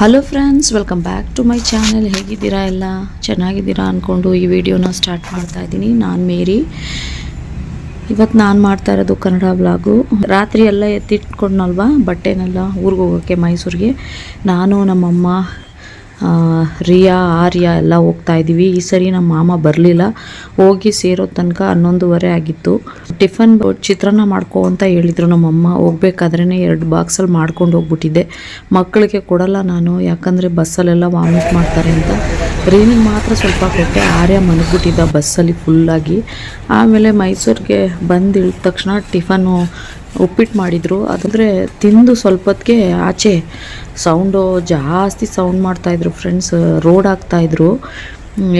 Hello friends welcome back to my channel ಹೇಗಿದ್ದೀರಾ ಎಲ್ಲ? ಚೆನ್ನಾಗಿದ್ದೀರಾ ಅಂದ್ಕೊಂಡು ಈ ವಿಡಿಯೋನ ಸ್ಟಾರ್ಟ್ ಮಾಡ್ತಾ ಇದ್ದೀನಿ. ನಾನು ಮೇರಿ. ಇವತ್ತು ನಾನು ಮಾಡ್ತಾ ಇರೋದು ಕನ್ನಡ ಬ್ಲಾಗು ರಾತ್ರಿ ಎಲ್ಲ ಎತ್ತಿಟ್ಕೊಂಡ್ನಲ್ವಾ? ಬಟ್ಟೆನೆಲ್ಲ ಊರಿಗೆ ಹೋಗೋಕ್ಕೆ ಮೈಸೂರಿಗೆ. ನಾನು, ನಮ್ಮಮ್ಮ ರಿಯಾ, ಆರ್ಯ ಎಲ್ಲ ಹೋಗ್ತಾ ಇದ್ದೀವಿ. ಈ ಸರಿ ನಮ್ಮ ಮಾಮ ಬರಲಿಲ್ಲ. ಹೋಗಿ ಸೇರೋ ತನಕ ಹನ್ನೊಂದುವರೆ ಆಗಿತ್ತು. ಟಿಫನ್ ಚಿತ್ರಾನ್ನ ಮಾಡ್ಕೋ ಅಂತ ಹೇಳಿದರು ನಮ್ಮಮ್ಮ ಹೋಗ್ಬೇಕಾದ್ರೇ ಎರಡು ಬಾಕ್ಸಲ್ಲಿ ಮಾಡ್ಕೊಂಡು ಹೋಗ್ಬಿಟ್ಟಿದ್ದೆ. ಮಕ್ಕಳಿಗೆ ಕೊಡಲ್ಲ ನಾನು. ಯಾಕಂದರೆ ಬಸ್ಸಲ್ಲೆಲ್ಲ ವಾಮಿಟ್ ಮಾಡ್ತಾರೆ ಅಂತ. ರೀನಿಗೆ ಮಾತ್ರ ಸ್ವಲ್ಪ ಕೊಟ್ಟೆ ಆರ್ಯ ಮಲಗ್ಬಿಟ್ಟಿದ್ದ ಬಸ್ಸಲ್ಲಿ ಫುಲ್ಲಾಗಿ ಆಮೇಲೆ ಮೈಸೂರಿಗೆ ಬಂದು ಇಳಿದ ತಕ್ಷಣ ಟಿಫನು ಉಪ್ಪಿಟ್ಟು ಮಾಡಿದರು. ಅದಂದರೆ ತಿಂದು ಸ್ವಲ್ಪೊತ್ತಿಗೆ ಆಚೆ ಸೌಂಡು ಜಾಸ್ತಿ ಸೌಂಡ್ ಮಾಡ್ತಾಯಿದ್ರು ಫ್ರೆಂಡ್ಸ್, ರೋಡ್ ಹಾಕ್ತಾಯಿದ್ರು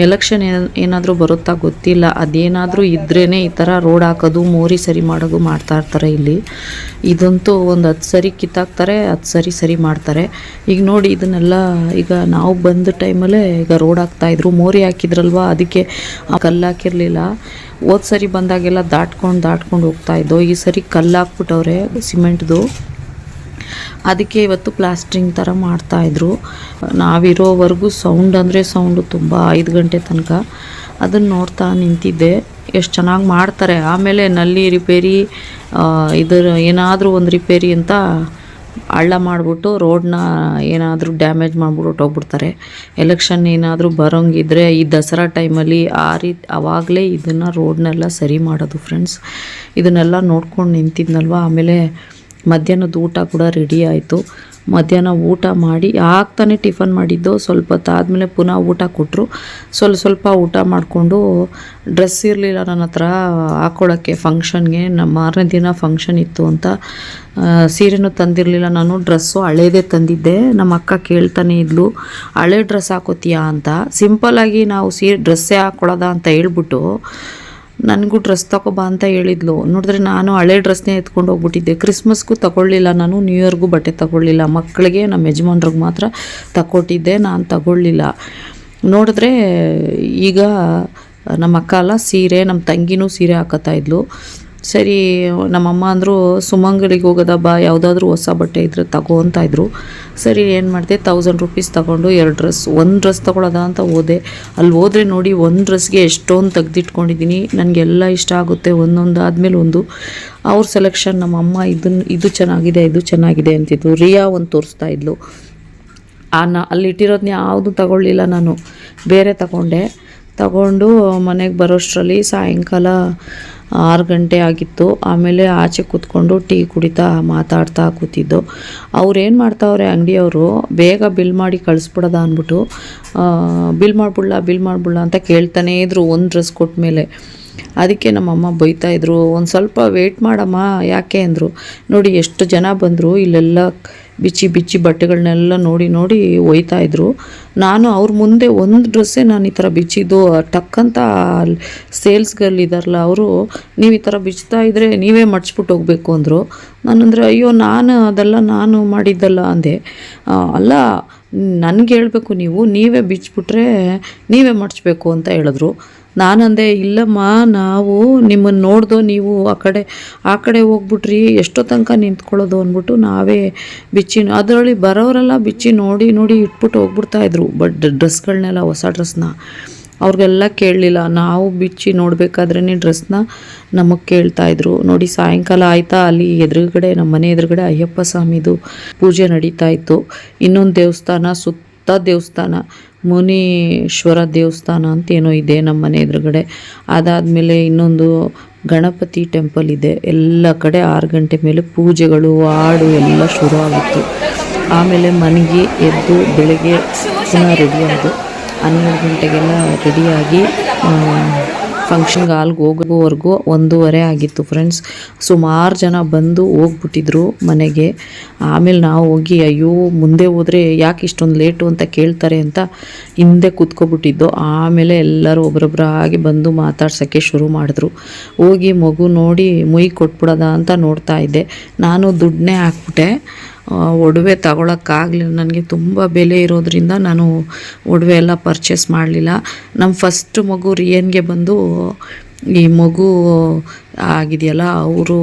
ಎಲೆಕ್ಷನ್ ಏನಾದರೂ ಬರುತ್ತಾ ಗೊತ್ತಿಲ್ಲ. ಅದೇನಾದರೂ ಇದ್ರೇ ಈ ಥರ ರೋಡ್ ಹಾಕೋದು, ಮೋರಿ ಸರಿ ಮಾಡೋದು ಮಾಡ್ತಾ ಇರ್ತಾರೆ ಇಲ್ಲಿ. ಇದಂತೂ ಒಂದು ಹತ್ತು ಸರಿ ಕಿತ್ತಾಕ್ತಾರೆ, ಹತ್ತು ಸರಿ ಸರಿ ಮಾಡ್ತಾರೆ. ಈಗ ನೋಡಿ, ಇದನ್ನೆಲ್ಲ ಈಗ ನಾವು ಬಂದ ಟೈಮಲ್ಲೇ ಈಗ ರೋಡ್ ಹಾಕ್ತಾಯಿದ್ರು ಮೋರಿ ಹಾಕಿದ್ರಲ್ವ? ಅದಕ್ಕೆ ಕಲ್ಲು ಹಾಕಿರಲಿಲ್ಲ. ಹೋದ ಸರಿ ಬಂದಾಗೆಲ್ಲ ದಾಟ್ಕೊಂಡು ದಾಟ್ಕೊಂಡು ಹೋಗ್ತಾಯಿದ್ದೋ ಈ ಸರಿ ಕಲ್ಲು ಹಾಕ್ಬಿಟ್ಟವ್ರೆ, ಸಿಮೆಂಟ್ದು. ಅದಕ್ಕೆ ಇವತ್ತು ಪ್ಲಾಸ್ಟ್ರಿಂಗ್ ಥರ ಮಾಡ್ತಾಯಿದ್ರು. ನಾವಿರೋವರೆಗೂ ಸೌಂಡ್ ಅಂದರೆ ಸೌಂಡು ತುಂಬ ಐದು ಗಂಟೆ ತನಕ. ಅದನ್ನು ನೋಡ್ತಾ ನಿಂತಿದ್ದೆ. ಎಷ್ಟು ಚೆನ್ನಾಗಿ ಮಾಡ್ತಾರೆ. ಆಮೇಲೆ ನಲ್ಲಿ ರಿಪೇರಿ ಇದರ ಏನಾದರೂ ಒಂದು ರಿಪೇರಿ ಅಂತ ಹಳ್ಳ ಮಾಡಿಬಿಟ್ಟು ರೋಡ್ನ ಏನಾದರೂ ಡ್ಯಾಮೇಜ್ ಮಾಡಿಬಿಟ್ಟು ಹೋಗ್ಬಿಡ್ತಾರೆ. ಎಲೆಕ್ಷನ್ ಏನಾದರೂ ಬರೋಂಗಿದ್ರೆ ಈ ದಸರಾ ಟೈಮಲ್ಲಿ ಆ ರೀತಿ ಆವಾಗಲೇ ಇದನ್ನು ರೋಡ್ನೆಲ್ಲ ಸರಿ ಮಾಡೋದು ಫ್ರೆಂಡ್ಸ್ ಇದನ್ನೆಲ್ಲ ನೋಡ್ಕೊಂಡು ನಿಂತಿದ್ನಲ್ವ? ಆಮೇಲೆ ಮಧ್ಯಾಹ್ನದ ಊಟ ಕೂಡ ರೆಡಿ ಆಯಿತು. ಮಧ್ಯಾಹ್ನ ಊಟ ಮಾಡಿ ಆಗ್ತಾನೆ ಟಿಫನ್ ಮಾಡಿದ್ದು. ಸ್ವಲ್ಪ ಹೊತ್ತಾದಮೇಲೆ ಪುನಃ ಊಟ ಕೊಟ್ಟರು ಸ್ವಲ್ಪ ಸ್ವಲ್ಪ ಊಟ ಮಾಡಿಕೊಂಡು ಡ್ರೆಸ್ ಇರಲಿಲ್ಲ ನನ್ನ ಹತ್ರ ಹಾಕ್ಕೊಳ್ಳೋಕ್ಕೆ ಫಂಕ್ಷನ್ಗೆ ನಮ್ಮ ಮಾರನೇ ದಿನ ಫಂಕ್ಷನ್ ಇತ್ತು ಅಂತ ಸೀರೆನೂ ತಂದಿರಲಿಲ್ಲ ನಾನು. ಡ್ರೆಸ್ಸು ಹಳೇದೇ ತಂದಿದ್ದೆ. ನಮ್ಮ ಅಕ್ಕ ಕೇಳ್ತಾನೆ ಇದ್ಲು, ಹಳೆ ಡ್ರೆಸ್ ಹಾಕೋತೀಯಾ? ಅಂತ. ಸಿಂಪಲ್ಲಾಗಿ ನಾವು ಸೀರೆ ಡ್ರೆಸ್ಸೇ ಹಾಕ್ಕೊಳ್ಳೋದ ಅಂತ ಹೇಳ್ಬಿಟ್ಟು ನನಗೂ ಡ್ರೆಸ್ ತಗೊಬಾ ಅಂತ ಹೇಳಿದ್ಲು. ನೋಡಿದ್ರೆ ನಾನು ಹಳೆ ಡ್ರೆಸ್ನೇ ಎತ್ಕೊಂಡು ಹೋಗ್ಬಿಟ್ಟಿದ್ದೆ. ಕ್ರಿಸ್ಮಸ್ಗೂ ತಗೊಳ್ಳಿಲ್ಲ ನಾನು ನ್ಯೂ ಇಯರ್ಗೂ ಬಟ್ಟೆ ತಗೊಳ್ಳಿಲ್ಲ. ಮಕ್ಕಳಿಗೆ ನಮ್ಮ ಯಜಮಾನ್ರಿಗೆ ಮಾತ್ರ ತಗೊಟ್ಟಿದ್ದೆ ನಾನು ತಗೊಳ್ಳಿಲ್ಲ. ನೋಡಿದ್ರೆ ಈಗ ನಮ್ಮ ಅಕ್ಕ ಸೀರೆ, ನಮ್ಮ ತಂಗಿನೂ ಸೀರೆ ಹಾಕತ್ತಾ ಇದ್ಲು. ಸರಿ, ನಮ್ಮಮ್ಮ ಅಂದರು ಸುಮಂಗಳಿಗೆ ಹೋಗೋದ ಬಾ, ಯಾವುದಾದ್ರೂ ಹೊಸ ಬಟ್ಟೆ ಇದ್ರೆ ತಗೋ ಅಂತ ಇದ್ರು. ಸರಿ, ಏನು ಮಾಡಿದೆ ತೌಸಂಡ್ ರುಪೀಸ್ ತೊಗೊಂಡು ಎರಡು ಡ್ರೆಸ್, ಒಂದು ಡ್ರೆಸ್ ತೊಗೊಳೋದ ಅಂತ ಹೋದೆ. ಅಲ್ಲಿ ಹೋದರೆ ನೋಡಿ, ಒಂದು ಡ್ರೆಸ್ಗೆ ಎಷ್ಟೊಂದು ತೆಗ್ದಿಟ್ಕೊಂಡಿದ್ದೀನಿ ನನಗೆಲ್ಲ ಇಷ್ಟ ಆಗುತ್ತೆ, ಒಂದೊಂದು ಆದಮೇಲೆ ಒಂದು. ಅವ್ರ ಸೆಲೆಕ್ಷನ್ ನಮ್ಮಮ್ಮ ಇದನ್ನು ಇದು ಚೆನ್ನಾಗಿದೆ ಇದು ಚೆನ್ನಾಗಿದೆ ಅಂತಿದ್ದು ರಿಯಾ ಒಂದು ತೋರಿಸ್ತಾ ಇದ್ಲು. ಆ ನ, ಅಲ್ಲಿ ಇಟ್ಟಿರೋದನ್ನ ಯಾವುದು ತಗೊಳ್ಳಿಲ್ಲ ನಾನು. ಬೇರೆ ತಗೊಂಡೆ. ತಗೊಂಡು ಮನೆಗೆ ಬರೋಷ್ಟರಲ್ಲಿ ಸಾಯಂಕಾಲ ಆರು ಗಂಟೆ ಆಗಿತ್ತು. ಆಮೇಲೆ ಆಚೆ ಕೂತ್ಕೊಂಡು ಟೀ ಕುಡಿತಾ ಮಾತಾಡ್ತಾ ಕೂತಿದ್ದು. ಏನು ಮಾಡ್ತಾವ್ರೆ ಅಂಗಡಿಯವರು, ಬೇಗ ಬಿಲ್ ಮಾಡಿ ಕಳಿಸ್ಬಿಡೋದ ಅಂದ್ಬಿಟ್ಟು ಬಿಲ್ ಮಾಡ್ಬಿಡ್ಲಾ ಬಿಲ್ ಮಾಡ್ಬಿಡ್ಲಾ ಅಂತ ಕೇಳ್ತಾನೇ ಇದ್ರು, ಒಂದು ಡ್ರೆಸ್ ಕೊಟ್ಟ ಮೇಲೆ ಅದಕ್ಕೆ ನಮ್ಮಮ್ಮ ಬೈತಾ ಇದ್ರು, ಒಂದು ಸ್ವಲ್ಪ ವೇಟ್ ಮಾಡಮ್ಮ, ಯಾಕೆ? ಅಂದರು. ನೋಡಿ, ಎಷ್ಟು ಜನ ಬಂದರು, ಇಲ್ಲೆಲ್ಲ ಬಿಚ್ಚಿ ಬಿಚ್ಚಿ ಬಟ್ಟೆಗಳನ್ನೆಲ್ಲ ನೋಡಿ ನೋಡಿ ಒಯ್ತಾ ಇದ್ರು. ನಾನು ಅವ್ರ ಮುಂದೆ ಒಂದು ಡ್ರೆಸ್ಸೇ ನಾನು ಈ ಥರ ಬಿಚ್ಚಿದ್ದು ಟಕ್ಕಂತ ಸೇಲ್ಸ್ ಗರ್ಲ್ ಇದ್ದಾರಲ್ಲ ಅವರು, ನೀವು ಈ ಥರ ಬಿಚ್ತಾ ಇದ್ರೆ ನೀವೇ ಮಡ್ಚ್ಬಿಟ್ಟು ಹೋಗ್ಬೇಕು, ಅಂದರು. ನಾನಂದರೆ ಅಯ್ಯೋ, ನಾನು ಅದೆಲ್ಲ ನಾನು ಮಾಡಿದ್ದಲ್ಲ, ಅಂದೆ. ಅಲ್ಲ, ನನಗೆ ಹೇಳಬೇಕು ನೀವು, ನೀವೇ ಬಿಚ್ಬಿಟ್ರೆ ನೀವೇ ಮಡ್ಚಬೇಕು, ಅಂತ ಹೇಳಿದ್ರು. ನಾನಂದೆ, ಇಲ್ಲಮ್ಮ, ನಾವು ನಿಮ್ಮನ್ನು ನೋಡ್ದು ನೀವು ಆ ಕಡೆ ಆ ಕಡೆ ಹೋಗ್ಬಿಟ್ರಿ, ಎಷ್ಟೋ ತನಕ ನಿಂತ್ಕೊಳ್ಳೋದು ಅಂದ್ಬಿಟ್ಟು ನಾವೇ ಬಿಚ್ಚಿ ಅದರಲ್ಲಿ ಬರೋರೆಲ್ಲ ಬಿಚ್ಚಿ ನೋಡಿ ನೋಡಿ ಇಟ್ಬಿಟ್ಟು ಹೋಗ್ಬಿಡ್ತಾ ಇದ್ರು. ಬಟ್ ಡ್ರೆಸ್ಗಳನ್ನೆಲ್ಲ ಹೊಸ ಡ್ರೆಸ್ನ ಅವ್ರಿಗೆಲ್ಲ ಕೇಳಲಿಲ್ಲ. ನಾವು ಬಿಚ್ಚಿ ನೋಡಬೇಕಾದ್ರೇ ಡ್ರೆಸ್ನ ನಮಗೆ ಕೇಳ್ತಾಯಿದ್ರು ನೋಡಿ, ಸಾಯಂಕಾಲ ಆಯಿತಾ, ಅಲ್ಲಿ ಎದುರುಗಡೆ ನಮ್ಮ ಮನೆ ಎದುರುಗಡೆ ಅಯ್ಯಪ್ಪ ಸ್ವಾಮಿದು ಪೂಜೆ ನಡೀತಾ ಇತ್ತು. ಇನ್ನೊಂದು ದೇವಸ್ಥಾನ ಸುತ್ತ ದೇವಸ್ಥಾನ, ಮುನೀಶ್ವರ ದೇವಸ್ಥಾನ ಅಂತ ಏನೋ ಇದೆ ನಮ್ಮ ಮನೆ ಎದುರುಗಡೆ. ಅದಾದಮೇಲೆ ಇನ್ನೊಂದು ಗಣಪತಿ ಟೆಂಪಲ್ ಇದೆ. ಎಲ್ಲ ಕಡೆ ಆರು ಗಂಟೆ ಮೇಲೆ ಪೂಜೆಗಳು, ಹಾಡು ಎಲ್ಲ ಶುರು ಆಗುತ್ತೆ. ಆಮೇಲೆ ಮನೆಗೆ ಎದ್ದು ಬೆಳಗ್ಗೆ ಪುನಃ ರೆಡಿ ಹನ್ನೆರಡು ಗಂಟೆಗೆಲ್ಲ ರೆಡಿಯಾಗಿ ಫಂಕ್ಷನ್ಗೆ ಹಾಲ್ಗೆ ಹೋಗೋವರೆಗೂ ಒಂದೂವರೆ ಆಗಿತ್ತು ಫ್ರೆಂಡ್ಸ್ ಸುಮಾರು ಜನ ಬಂದು ಹೋಗ್ಬಿಟ್ಟಿದ್ರು ಮನೆಗೆ. ಆಮೇಲೆ ನಾವು ಹೋಗಿ, ಅಯ್ಯೋ, ಮುಂದೆ ಹೋದರೆ ಯಾಕೆ ಇಷ್ಟೊಂದು ಲೇಟು ಅಂತ ಕೇಳ್ತಾರೆ ಅಂತ ಹಿಂದೆ ಕೂತ್ಕೊಬಿಟ್ಟಿದ್ದು. ಆಮೇಲೆ ಎಲ್ಲರೂ ಒಬ್ರೊಬ್ರಾಗಿ ಬಂದು ಮಾತಾಡ್ಸೋಕ್ಕೆ ಶುರು ಮಾಡಿದ್ರು. ಹೋಗಿ ಮಗು ನೋಡಿ ಮುಯಿ ಕೊಟ್ಬಿಡೋದ ಅಂತ ನೋಡ್ತಾ ಇದ್ದೆ. ನಾನು ದುಡ್ಡನ್ನೇ ಹಾಕ್ಬಿಟ್ಟೆ. ಒಡವೆ ತಗೊಳಕ್ಕಾಗಲಿಲ್ಲ. ನನಗೆ ತುಂಬ ಬೆಲೆ ಇರೋದ್ರಿಂದ ನಾನು ಒಡವೆ ಎಲ್ಲ ಪರ್ಚೇಸ್ ಮಾಡಲಿಲ್ಲ. ನಮ್ಮ ಫಸ್ಟ್ ಮಗು ರಿಯನ್ಗೆ ಬಂದು ಈ ಮಗು ಆಗಿದೆಯಲ್ಲ, ಅವರು,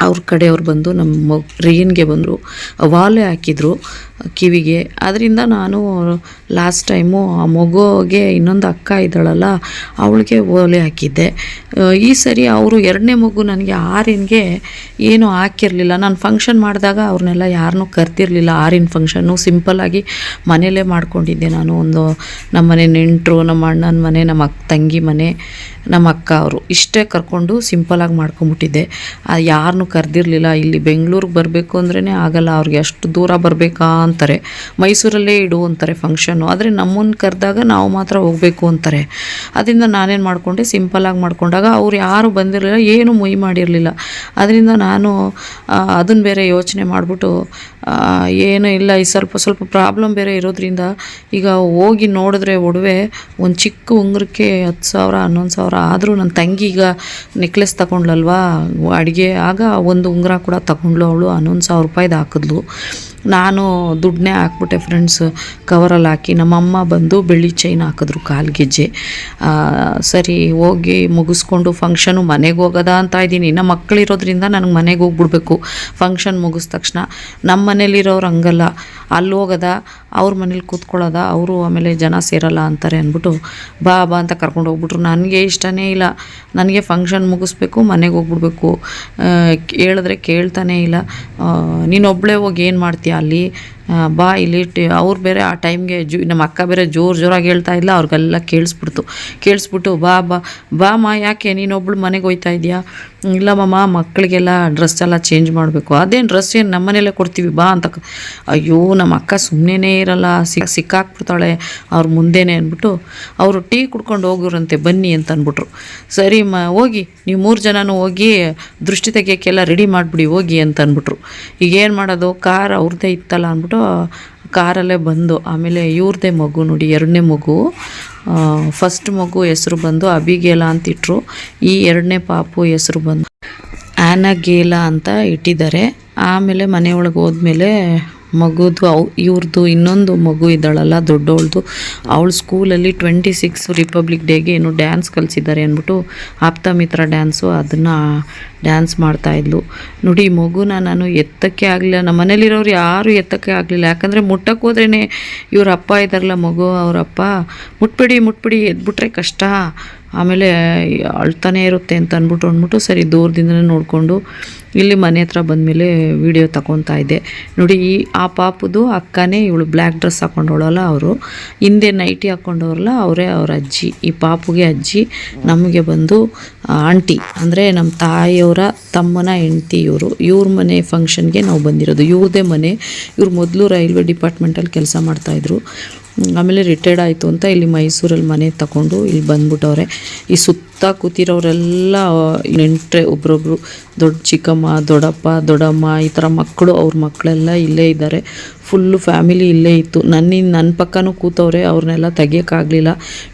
ಅವ್ರ ಕಡೆಯವ್ರು ಬಂದು ನಮ್ಮ ಮಗ್ ರಿಯನ್ಗೆ ಬಂದರು ವಾಲೆ ಹಾಕಿದ್ರು. ಕಿವಿಗೆ. ಅದರಿಂದ ನಾನು ಲಾಸ್ಟ್ ಟೈಮು ಆ ಮಗುಗೆ ಇನ್ನೊಂದು ಅಕ್ಕ ಇದ್ದಾಳಲ್ಲ, ಅವಳಿಗೆ ಓಲೆ ಹಾಕಿದ್ದೆ. ಈ ಸರಿ ಅವರು ಎರಡನೇ ಮಗು ನನಗೆ ಆರಿನ್ಗೆ ಏನೂ ಹಾಕಿರಲಿಲ್ಲ. ನಾನು ಫಂಕ್ಷನ್ ಮಾಡಿದಾಗ ಅವ್ರನ್ನೆಲ್ಲ ಯಾರನ್ನೂ ಕರ್ತಿರ್ಲಿಲ್ಲ ಆರಿನ ಫಂಕ್ಷನ್ನು ಸಿಂಪಲ್ಲಾಗಿ ಮನೆಯಲ್ಲೇ ಮಾಡ್ಕೊಂಡಿದ್ದೆ ನಾನು. ಒಂದು ನಮ್ಮ ಮನೆ ನೆಂಟರು, ನಮ್ಮ ಅಣ್ಣನ ಮನೆ, ನಮ್ಮ ಅಕ್ಕ ತಂಗಿ ಮನೆ, ನಮ್ಮ ಅಕ್ಕ ಅವರು ಇಷ್ಟೇ ಕರ್ಕೊಂಡು ಸಿಂಪಲಾಗಿ ಮಾಡ್ಕೊಂಬಿಟ್ಟಿದ್ದೆ ಯಾರನ್ನೂ ಕರೆದಿರಲಿಲ್ಲ. ಇಲ್ಲಿ ಬೆಂಗಳೂರಿಗೆ ಬರಬೇಕು ಅಂದ್ರೇ ಆಗಲ್ಲ. ಅವ್ರಿಗೆ ಅಷ್ಟು ದೂರ ಬರಬೇಕಾ ಅಂತಾರೆ. ಮೈಸೂರಲ್ಲೇ ಇಡು ಅಂತಾರೆ ಫಂಕ್ಷನ್ನು ಆದರೆ ನಮ್ಮನ್ನು ಕರೆದಾಗ ನಾವು ಮಾತ್ರ ಹೋಗಬೇಕು ಅಂತಾರೆ. ಅದರಿಂದ ನಾನೇನು ಮಾಡಿಕೊಂಡೆ ಸಿಂಪಲಾಗಿ ಮಾಡಿಕೊಂಡಾಗ ಅವ್ರು ಯಾರು ಬಂದಿರಲಿಲ್ಲ, ಏನು ಮುಯಿ ಮಾಡಿರಲಿಲ್ಲ. ಅದರಿಂದ ನಾನು ಅದನ್ನು ಬೇರೆ ಯೋಚನೆ ಮಾಡಿಬಿಟ್ಟು ಏನೂ ಇಲ್ಲ, ಈ ಸ್ವಲ್ಪ ಸ್ವಲ್ಪ ಪ್ರಾಬ್ಲಮ್ ಬೇರೆ ಇರೋದ್ರಿಂದ ಈಗ ಹೋಗಿ ನೋಡಿದ್ರೆ ಒಡವೆ ಒಂದು ಚಿಕ್ಕ ಉಂಗುರಕ್ಕೆ ಹತ್ತು ಸಾವಿರ, ಹನ್ನೊಂದು ಸಾವಿರ ಆದರೂ ನನ್ನ ತಂಗಿ ಈಗ ನೆಕ್ಲೆಸ್ ತಗೊಂಡ್ಲಲ್ವಾ ಅಡುಗೆ ಆಗ ಒಂದು ಉಂಗುರ ಕೂಡ ತಗೊಂಡ್ಲು ಅವಳು, ಹನ್ನೊಂದು ಸಾವಿರ ರೂಪಾಯಿದು ಹಾಕಿದ್ಲು. ನಾನು ದುಡ್ಡನ್ನೇ ಹಾಕ್ಬಿಟ್ಟೆ ಫ್ರೆಂಡ್ಸ್ ಕವರಲ್ಲಿ ಹಾಕಿ ನಮ್ಮಮ್ಮ ಬಂದು ಬೆಳ್ಳಿ ಚೈನ್ ಹಾಕಿದ್ರು ಕಾಲು ಗೆಜ್ಜೆ. ಸರಿ ಹೋಗಿ ಮುಗಿಸ್ಕೊಂಡು ಫಂಕ್ಷನು ಮನೆಗೆ ಹೋಗೋದ ಅಂತ ಇದ್ದೀನಿ. ನಮ್ಮ ಮಕ್ಕಳಿರೋದ್ರಿಂದ ನನಗೆ ಮನೆಗೆ ಹೋಗ್ಬಿಡ್ಬೇಕು. ಫಂಕ್ಷನ್ ಮುಗಿಸ್ ತಕ್ಷಣ ನಮ್ಮ ಮನೇಲಿರೋರು ಹಂಗಲ್ಲ. ಅಲ್ಲಿ ಹೋಗೋದ, ಅವ್ರ ಮನೇಲಿ ಕೂತ್ಕೊಳ್ಳೋದ, ಅವರು ಆಮೇಲೆ ಜನ ಸೇರಲ್ಲ ಅಂತಾರೆ ಅಂದ್ಬಿಟ್ಟು ಬಾ ಬಾ ಅಂತ ಕರ್ಕೊಂಡು ಹೋಗ್ಬಿಟ್ರು. ನನಗೆ ಇಷ್ಟನೇ ಇಲ್ಲ. ನನಗೆ ಫಂಕ್ಷನ್ ಮುಗಿಸ್ಬೇಕು, ಮನೆಗೆ ಹೋಗ್ಬಿಡ್ಬೇಕು. ಹೇಳಿದ್ರೆ ಕೇಳ್ತಾನೇ ಇಲ್ಲ. ನೀನೊಬ್ಬಳೇ ಹೋಗಿ ಏನು ಮಾಡ್ತೀಯ ಅಲ್ಲಿ? ಬಾ ಇಲ್ಲಿ ಅವ್ರು ಬೇರೆ ಆ ಟೈಮ್ಗೆ ಜು, ನಮ್ಮ ಅಕ್ಕ ಬೇರೆ ಜೋರು ಜೋರಾಗಿ ಹೇಳ್ತಾ ಇಲ್ಲ, ಅವ್ರಿಗೆಲ್ಲ ಕೇಳಿಸ್ಬಿಡ್ತು. ಕೇಳಿಸ್ಬಿಟ್ಟು, ಬಾ ಬಾ ಬಾ, ಮಾ, ಯಾಕೆ ನೀನೊಬ್ಳು ಮನೆಗೆ ಹೋಯ್ತಾ ಇದೆಯಾ? ಇಲ್ಲ ಮಮ್ಮ ಮಕ್ಕಳಿಗೆಲ್ಲ ಡ್ರೆಸ್ ಎಲ್ಲ ಚೇಂಜ್ ಮಾಡಬೇಕು. ಅದೇನು ಡ್ರೆಸ್ ಏನು ನಮ್ಮ ಮನೆಯಲ್ಲೇ ಕೊಡ್ತೀವಿ, ಬಾ ಅಂತ ಅಯ್ಯೋ, ನಮ್ಮ ಅಕ್ಕ ಸುಮ್ಮನೆ ಇರಲ್ಲ, ಸಿಕ್, ಸಿಕ್ಕಾಕ್ಬಿಡ್ತಾಳೆ, ಅವ್ರ ಮುಂದೆನೇ ಅಂದ್ಬಿಟ್ಟು, ಅವರು ಟೀ ಕುಡ್ಕೊಂಡು ಹೋಗೋರಂತೆ ಬನ್ನಿ ಅಂತ ಅಂದ್ಬಿಟ್ರು. ಸರಿ, ಮ, ಹೋಗಿ, ನೀವು ಮೂರು ಜನನೂ ಹೋಗಿ, ದೃಷ್ಟಿ ತೆಗಿಯೋಕ್ಕೆಲ್ಲ ರೆಡಿ ಮಾಡಿಬಿಡಿ, ಹೋಗಿ ಅಂತ ಅಂದ್ಬಿಟ್ರು. ಈಗ ಏನು ಮಾಡೋದು? ಕಾರ್ ಅವ್ರದ್ದೇ ಇತ್ತಲ್ಲ ಅಂದ್ಬಿಟ್ಟು ಕಾರಲ್ಲೇ ಬಂದು, ಆಮೇಲೆ ಇವ್ರದೇ ಮಗು ನೋಡಿ, ಎರಡನೇ ಮಗು ಫಸ್ಟ್ ಮಗು ಹೆಸರು ಬಂದು ಅಬಿಗೇಲ ಇಟ್ಟರು ಈ ಎರಡನೇ ಪಾಪು ಹೆಸರು ಬಂದು ಆ್ಯನಗೇಲ ಅಂತ ಇಟ್ಟಿದ್ದಾರೆ. ಆಮೇಲೆ ಮನೆಯೊಳಗೆ ಹೋದ್ಮೇಲೆ ಮಗುದು, ಅವ್ ಇವ್ರದ್ದು ಇನ್ನೊಂದು ಮಗು ಇದ್ದಾಳಲ್ಲ ದೊಡ್ಡವಳದು ಅವಳು ಸ್ಕೂಲಲ್ಲಿ ಟ್ವೆಂಟಿ ಸಿಕ್ಸ್ ರಿಪಬ್ಲಿಕ್ ಡೇಗೆ ಏನು ಡ್ಯಾನ್ಸ್ ಕಲಿಸಿದ್ದಾರೆ ಅಂದ್ಬಿಟ್ಟು ಆಪ್ತ ಮಿತ್ರ ಡ್ಯಾನ್ಸು ಅದನ್ನು ಡ್ಯಾನ್ಸ್ ಮಾಡ್ತಾಯಿದ್ಲು ನೋಡಿ, ಈ ಮಗುನ ನಾನು ಎತ್ತಕ್ಕೆ ಆಗಲಿಲ್ಲ. ನಮ್ಮ ಮನೇಲಿರೋರು ಯಾರೂ ಎತ್ತಕ್ಕೆ ಆಗಲಿಲ್ಲ. ಯಾಕಂದರೆ ಮುಟ್ಟಕ್ಕೆ ಹೋದ್ರೇ ಇವ್ರ ಅಪ್ಪ ಇದ್ದಾರಲ್ಲ ಮಗು ಅವರಪ್ಪ ಮುಟ್ಬಿಡಿ ಮುಟ್ಬಿಡಿ, ಎದ್ಬಿಟ್ರೆ ಕಷ್ಟ. ಆಮೇಲೆ ಅಳ್ತಾನೆ ಇರುತ್ತೆ ಅಂತ ಅಂದ್ಬಿಟ್ಟು ಅಂದ್ಬಿಟ್ಟು ಸರಿ ದೂರದಿಂದನೇ ನೋಡಿಕೊಂಡು ಇಲ್ಲಿ ಮನೆ ಹತ್ರ ಬಂದಮೇಲೆ ವಿಡಿಯೋ ತಗೊತಾ ಇದ್ದೆ. ನೋಡಿ, ಈ ಆ ಪಾಪುದು ಅಕ್ಕನೇ ಇವಳು ಬ್ಲ್ಯಾಕ್ ಡ್ರೆಸ್ ಹಾಕೊಂಡವಳಲ್ಲ ಅವರು. ಹಿಂದೆ ನೈಟಿ ಹಾಕ್ಕೊಂಡವ್ರಲ್ಲ ಅವರೇ ಅವ್ರ ಅಜ್ಜಿ. ಈ ಪಾಪುಗೆ ಅಜ್ಜಿ ನಮಗೆ ಬಂದು ಆಂಟಿ, ಅಂದರೆ ನಮ್ಮ ತಾಯಿಯವರ ತಮ್ಮನ ಹೆಂಡ್ತಿ ಇವರು. ಇವ್ರ ಮನೆ ಫಂಕ್ಷನ್ಗೆ ನಾವು ಬಂದಿರೋದು. ಇವ್ರದೇ ಮನೆ. ಇವ್ರು ಮೊದಲು ರೈಲ್ವೆ ಡಿಪಾರ್ಟ್ಮೆಂಟಲ್ಲಿ ಕೆಲಸ ಮಾಡ್ತಾಯಿದ್ರು ಆಮೇಲೆ ರಿಟೈರ್ಡ್ ಆಯಿತು ಅಂತ ಇಲ್ಲಿ ಮೈಸೂರಲ್ಲಿ ಮನೆ ತಗೊಂಡು ಇಲ್ಲಿ ಬಂದ್ಬಿಟ್ಟವ್ರೆ. ಈ ಸುತ್ತ ಕೂತಿರೋರೆಲ್ಲ, ನೆಂಟ್ರೆ, ಒಬ್ರೊಬ್ರು, ದೊಡ್ಡ ಚಿಕ್ಕಮ್ಮ, ದೊಡ್ಡಪ್ಪ, ದೊಡ್ಡಮ್ಮ, ಈ ಥರ ಮಕ್ಕಳು ಅವ್ರ ಮಕ್ಕಳೆಲ್ಲ ಇಲ್ಲೇ ಇದ್ದಾರೆ. ಫುಲ್ಲು ಫ್ಯಾಮಿಲಿ ಇಲ್ಲೇ ಇತ್ತು. ನನ್ನ ನನ್ನ ಪಕ್ಕನೂ ಕೂತವ್ರೆ ಅವ್ರನ್ನೆಲ್ಲ ತೆಗಿಯೋಕ್ಕಾಗಲಿಲ್ಲ.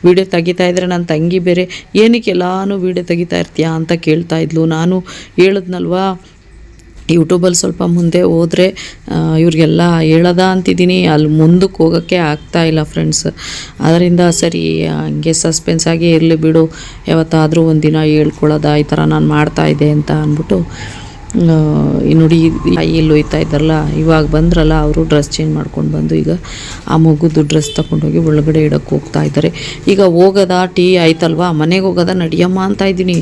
ವೀಡಿಯೋ ತೆಗಿತಾ ಇದ್ರೆ ನನ್ನ ತಂಗಿ ಬೇರೆ, ಏನಕ್ಕೆ ಎಲ್ಲಾನು ವೀಡಿಯೋ ತೆಗಿತಾ ಇರ್ತೀಯಾ? ಅಂತ ಕೇಳ್ತಾ ಇದ್ಲು. ನಾನು ಹೇಳಿದ್ನಲ್ವಾ ಯೂಟ್ಯೂಬಲ್ಲಿ ಸ್ವಲ್ಪ ಮುಂದೆ ಹೋದರೆ ಇವ್ರಿಗೆಲ್ಲ ಹೇಳದ ಅಂತಿದ್ದೀನಿ. ಅಲ್ಲಿ ಮುಂದಕ್ಕೆ ಹೋಗೋಕ್ಕೆ ಆಗ್ತಾ ಇಲ್ಲ ಫ್ರೆಂಡ್ಸ್ ಅದರಿಂದ ಸರಿ ಹಂಗೆ ಸಸ್ಪೆನ್ಸ್ ಆಗಿ ಇರಲಿ ಬಿಡು. ಯಾವತ್ತಾದರೂ ಒಂದಿನ ಹೇಳ್ಕೊಳ್ಳೋದ, ಈ ಥರ ನಾನು ಮಾಡ್ತಾಯಿದ್ದೆ ಅಂತ ಅಂದ್ಬಿಟ್ಟು ನೋಡಿ ಇಲ್ಲಿ ಒಯ್ತಾ ಇದ್ದಾರಲ್ಲ, ಇವಾಗ ಬಂದ್ರಲ್ಲ ಅವರು ಡ್ರೆಸ್ ಚೇಂಜ್ ಮಾಡ್ಕೊಂಡು ಬಂದು ಈಗ ಆ ಮಗುದು ಡ್ರೆಸ್ ತಗೊಂಡೋಗಿ ಒಳಗಡೆ ಇಡಕ್ಕೆ ಹೋಗ್ತಾ ಇದ್ದಾರೆ. ಈಗ ಹೋಗದ ಟೀ ಆಯ್ತಲ್ವಾ? ಮನೆಗೆ ಹೋಗೋದ ನಡಿಯಮ್ಮ ಅಂತ ಇದ್ದೀನಿ.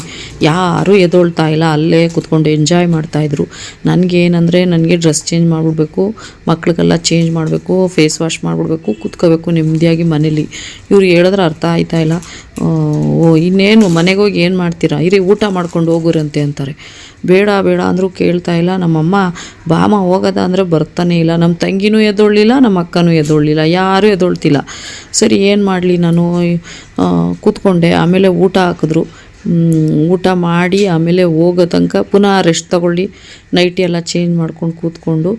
ಯಾರೂ ಎದೊಳ್ತಾ ಇಲ್ಲ, ಅಲ್ಲೇ ಕುತ್ಕೊಂಡು ಎಂಜಾಯ್ ಮಾಡ್ತಾಯಿದ್ರು ನನಗೇನಂದರೆ ನನಗೆ ಡ್ರೆಸ್ ಚೇಂಜ್ ಮಾಡಿಬಿಡ್ಬೇಕು, ಮಕ್ಳಿಗೆಲ್ಲ ಚೇಂಜ್ ಮಾಡಬೇಕು, ಫೇಸ್ ವಾಶ್ ಮಾಡಿಬಿಡ್ಬೇಕು, ಕುತ್ಕೋಬೇಕು ನೆಮ್ಮದಿಯಾಗಿ ಮನೇಲಿ. ಇವ್ರು ಹೇಳಿದ್ರೆ ಅರ್ಥ ಆಯ್ತಾ ಇಲ್ಲ. ಓ, ಇನ್ನೇನು, ಮನೆಗೆ ಹೋಗಿ ಏನು ಮಾಡ್ತೀರಾ? ಇರಿ, ಊಟ ಮಾಡ್ಕೊಂಡು ಹೋಗುರಂತೆ ಅಂತಾರೆ. ಬೇಡ ಬೇಡ ಅಂದರೂ ಕೇಳ್ತಾ ಇಲ್ಲ. ನಮ್ಮಮ್ಮ, ಬಾಮ, ಹೋಗೋದ ಅಂದರೆ ಬರ್ತಾನೆ ಇಲ್ಲ. ನಮ್ಮ ತಂಗಿನೂ ಎದ್ದೊಳ್ಳಿಲ್ಲ ನಮ್ಮ ಅಕ್ಕನೂ ಎದ್ದೊಳ್ಳಿಲ್ಲ ಯಾರೂ ಎದ್ದೊಳ್ತಿಲ್ಲ ಸರಿ, ಏನು ಮಾಡಲಿ ನಾನು? ಕೂತ್ಕೊಂಡೆ. ಆಮೇಲೆ ಊಟ ಹಾಕಿದ್ರು. ಊಟ ಮಾಡಿ ಆಮೇಲೆ ಹೋಗೋ ತನಕ ಪುನಃ ರೆಸ್ಟ್ ತಗೊಳ್ಳಿ. ನೈಟಿ ಎಲ್ಲ ಚೇಂಜ್ ಮಾಡ್ಕೊಂಡು ಕೂತ್ಕೊಂಡು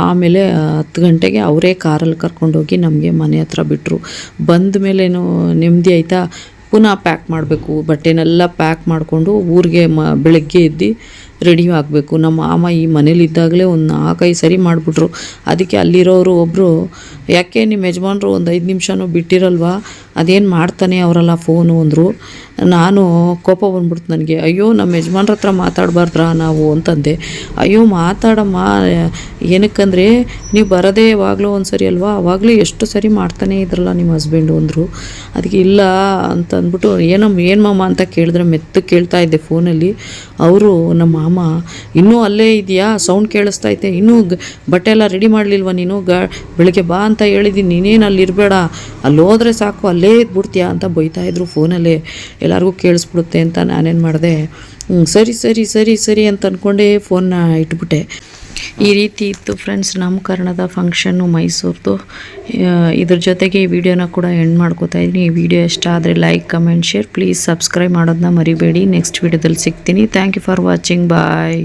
ಆಮೇಲೆ ಹತ್ತು ಗಂಟೆಗೆ ಅವರೇ ಕಾರಲ್ಲಿ ಕರ್ಕೊಂಡೋಗಿ ನಮಗೆ ಮನೆ ಹತ್ರ ಬಿಟ್ಟರು ಬಂದ ಮೇಲೇನು ನೆಮ್ಮದಿ ಆಯಿತಾ? ಪುನಃ ಪ್ಯಾಕ್ ಮಾಡಬೇಕು. ಬಟ್ಟೆನೆಲ್ಲ ಪ್ಯಾಕ್ ಮಾಡಿಕೊಂಡು ಊರಿಗೆ ಮ ಬೆಳಗ್ಗೆ ಎದ್ದು ರೆಡಿ ಆಗಬೇಕು. ನಮ್ಮ ಮಾಮ ಈ ಮನೇಲಿದ್ದಾಗಲೇ ಒಂದು ನಾಲ್ಕೈದು ಸರಿ ಮಾಡಿಬಿಟ್ರು. ಅದಕ್ಕೆ ಅಲ್ಲಿರೋರು ಒಬ್ಬರು ಯಾಕೆ ನಿಮ್ಮ ಯಜಮಾನ್ರು ಒಂದು ಐದು ನಿಮಿಷನೂ ಬಿಟ್ಟಿರಲ್ವಾ? ಅದೇನು ಮಾಡ್ತಾನೆ ಅವರಲ್ಲ ಫೋನು ಅಂದರು. ನಾನು ಕೋಪ ಬಂದ್ಬಿಡ್ತು ನನಗೆ. ಅಯ್ಯೋ ನಮ್ಮ ಯಜಮಾನ್ರ ಹತ್ರ ಮಾತಾಡಬಾರ್ದ್ರಾ ನಾವು? ಅಂತಂದೆ. ಅಯ್ಯೋ, ಮಾತಾಡಮ್ಮ. ಏನಕ್ಕಂದರೆ, ನೀವು ಬರೋದೇ ಯಾವಾಗಲೂ ಒಂದು ಸರಿ ಅಲ್ವಾ? ಅವಾಗಲೂ ಎಷ್ಟು ಸರಿ ಮಾಡ್ತಾನೆ ಇದ್ರಲ್ಲ ನಿಮ್ಮ ಹಸ್ಬೆಂಡು ಅಂದರು. ಅದಕ್ಕೆ ಇಲ್ಲ ಅಂತ ಅಂದ್ಬಿಟ್ಟು ಏನಮ್ಮ, ಏನು ಮಾಮ? ಅಂತ ಕೇಳಿದ್ರೆ ಮೆತ್ತು ಕೇಳ್ತಾ ಇದ್ದೆ ಫೋನಲ್ಲಿ ಅವರು ನಮ್ಮ ಮಾಮ ಇನ್ನೂ ಅಲ್ಲೇ ಇದೆಯಾ? ಸೌಂಡ್ ಕೇಳಿಸ್ತೈತೆ ಇನ್ನೂ ಗ, ಬಟ್ಟೆ ಎಲ್ಲ ರೆಡಿ ಮಾಡಲಿಲ್ವ ನೀನು? ಗ, ಬೆಳಗ್ಗೆ ಬಾ ಅಂತ ಹೇಳಿದ್ದೀನಿ. ನೀನೇನು ಅಲ್ಲಿ ಇರಬೇಡ. ಅಲ್ಲಿ ಹೋದರೆ ಸಾಕು. ಅಲ್ಲೇ ಇದ್ಬಿಡ್ತೀಯಾ ಅಂತ ಬೈತಾ ಇದ್ರು ಫೋನಲ್ಲೇ. ಎಲ್ಲರಿಗೂ ಕೇಳಿಸ್ಬಿಡುತ್ತೆ ಅಂತ ನಾನೇನು ಮಾಡಿದೆ. ಸರಿ ಸರಿ ಸರಿ ಸರಿ ಅಂತ ಅಂದ್ಕೊಂಡೇ ಫೋನ್ನ ಇಟ್ಬಿಟ್ಟೆ. ಈ ರೀತಿ ಇತ್ತು ಫ್ರೆಂಡ್ಸ್ ನಾಮಕರಣದ ಫಂಕ್ಷನ್ನು ಮೈಸೂರ್ದು. ಇದ್ರ ಜೊತೆಗೆ ಈ ವಿಡಿಯೋನ ಕೂಡ ಎಂಡ್ ಮಾಡ್ಕೋತಾ ಇದ್ದೀನಿ. ಈ ವಿಡಿಯೋ ಇಷ್ಟ ಆದರೆ like comment share please subscribe ಮಾಡೋದನ್ನ ಮರಿಬೇಡಿ. ನೆಕ್ಸ್ಟ್ ವಿಡಿಯೋದಲ್ಲಿ ಸಿಗ್ತೀನಿ. Thank you for watching bye